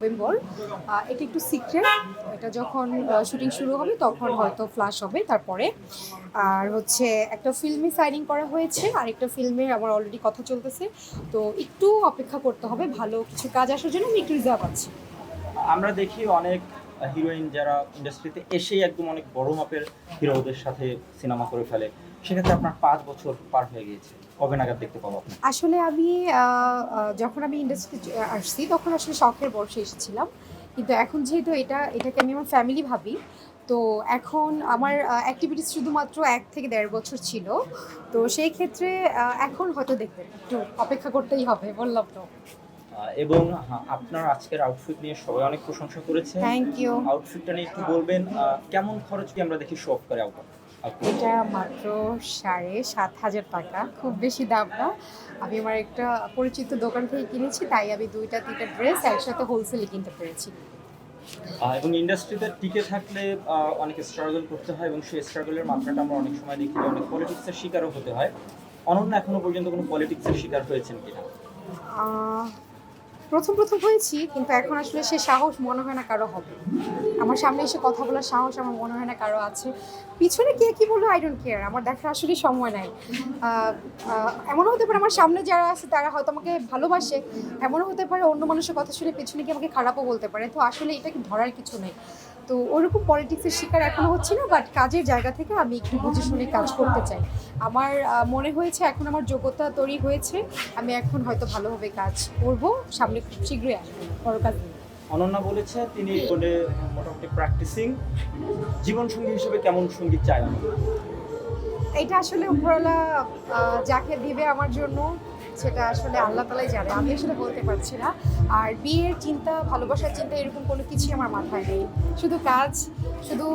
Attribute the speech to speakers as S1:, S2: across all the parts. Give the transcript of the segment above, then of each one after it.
S1: November এটা একটু secret এটা যখন শুটিং শুরু হবে, তখন হয়তো ফ্লাশ হবে। তারপরে, আর হচ্ছে একটা ফিল্মে সাইনিং করা হয়েছে। আর একটা ফিল্মে আমার অলরেডি কথা চলতেছে। তো একটু অপেক্ষা করতে হবে, ভালো কিছু কাজ আসার জন্য আমি একটু রিজার্ভ আছি।
S2: আমরা দেখি অনেক হিরোইন যারা ইন্ডাস্ট্রিতে এসেই একদম অনেক বড় মাপের হিরোদের সাথে সিনেমা করে ফেলে। সেক্ষেত্রে আপনার পাঁচ বছর পার হয়ে গিয়েছে। কবে নাগাদ দেখতে পাবো
S1: আসলে আমি যখন আমি ইন্ডাস্ট্রিতে আসছি তখন আসলে শখের বর্ষে এসেছিলাম। কিন্তু এখন যেহেতু এটা এটাকে আমি আমার ফ্যামিলি ভাবি তো এখন আমার অ্যাক্টিভিটিস শুধুমাত্র এক থেকে দেড় বছর ছিল। তো সেই ক্ষেত্রে এখন হয়তো দেখবেন একটু অপেক্ষা করতেই হবে বললাম তো।
S2: এবং আপনার আজকের আউটফিট নিয়ে সবাই অনেক প্রশংসা করেছে।
S1: থ্যাংক ইউ
S2: আউটফিটটা নিয়ে একটু বলবেন কেমন খরচ কি আমরা দেখি শো অফ করে আউট
S1: এটা মাত্র সাড়ে সাত হাজার টাকা। খুব বেশি দাম না। আমি আমার একটা পরিচিত দোকান থেকে কিনেছি তাই আমি দুইটা তিনটা ড্রেস একসাথে হোলসেলে কিনতে পেরেছি।
S2: এবং ইন্ডাস্ট্রিতে টিকে থাকলে অনেক স্ট্রাগল করতে হয় এবং সেই স্ট্রাগলের মাত্রাটা আমরা অনেক সময় দেখি অনেক পলিটিক্সের শিকারও হতে হয়। অনন্য এখনও পর্যন্ত কোনো পলিটিক্সের শিকার হয়েছেন কিনা?
S1: প্রথম প্রথম হয়েছি, কিন্তু এখন আসলে সে সাহস মনে হয় না কারও হবে। আমার সামনে এসে কথা বলার সাহস আমার মনে হয় না কারও আছে। পিছনে কে কি বলল আই ডোন্ট কেয়ার আমার দেখার আসলে সময় নাই। এমনও হতে পারে আমার সামনে যারা আছে, তারা হয়তো আমাকে ভালোবাসে। এমনও হতে পারে অন্য মানুষের কথা শুনে পিছনে কি আমাকে খারাপও বলতে পারে। তো আসলে এটাকে ধরার কিছু নেই। তো ওরকম পলিটিক্সের শিকার এখনও হচ্ছে না বাট কাজের জায়গা থেকে আমি একটু বুঝে শুনে কাজ করতে চাই আমার মনে হয়েছে এখন আমার যোগ্যতা তৈরি হয়েছে আমি এখন হয়তো ভালোভাবে কাজ করব সামনে খুব শীঘ্রই আসব বড় কাজ নিয়ে।
S2: অনন্যা বলেছে তিনি বলে মোটামুটি প্র্যাকটিসিং জীবনসঙ্গী হিসেবে কেমন সংগীত চায়?
S1: এইটা আসলে উপরওয়ালা যাকে দিবে আমার জন্য সেটা আসলে আল্লাহ তালাই জানে আমি আসলে বলতে পারছি না। আর বিয়ের চিন্তা ভালোবাসার চিন্তা এরকম কোনো কিছুই আমার মাথায় নেই। শুধু কাজ শুধু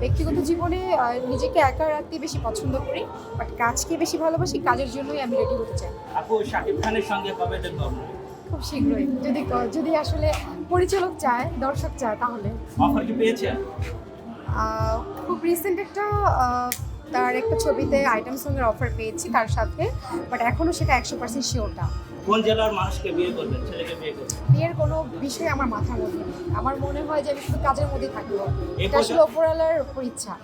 S1: ব্যক্তিগত জীবনে নিজেকে একা রাখতে বেশি পছন্দ করি। বাট কাজকে বেশি ভালোবাসি কাজের জন্যই আমি রেডি হতে চাই।
S3: আপু শাকিব খানের সঙ্গে কবে দেখব
S1: খুব শীঘ্রই। যদি যদি আসলে পরিচালক চায় দর্শক চায় তাহলে।
S3: অফার কি পেয়েছে
S1: খুব রিসেন্ট একটা তার একটা ছবিতে আইটেম সঙ্গের অফার পেয়েছি তার সাথে বাট এখনও সেটা একশো পার্সেন্ট শিওরটা
S3: কোন জেলার মানুষকে বিয়ে করবেন ছেলেকে বিয়ে করবেন?
S1: বিয়ের কোনো বিষয় আমার মাথার মধ্যে নেই। আমার মনে হয় যে আমি শুধু কাজের মধ্যে থাকব। এটা আসলে ওপরওয়ালার উপর ইচ্ছা।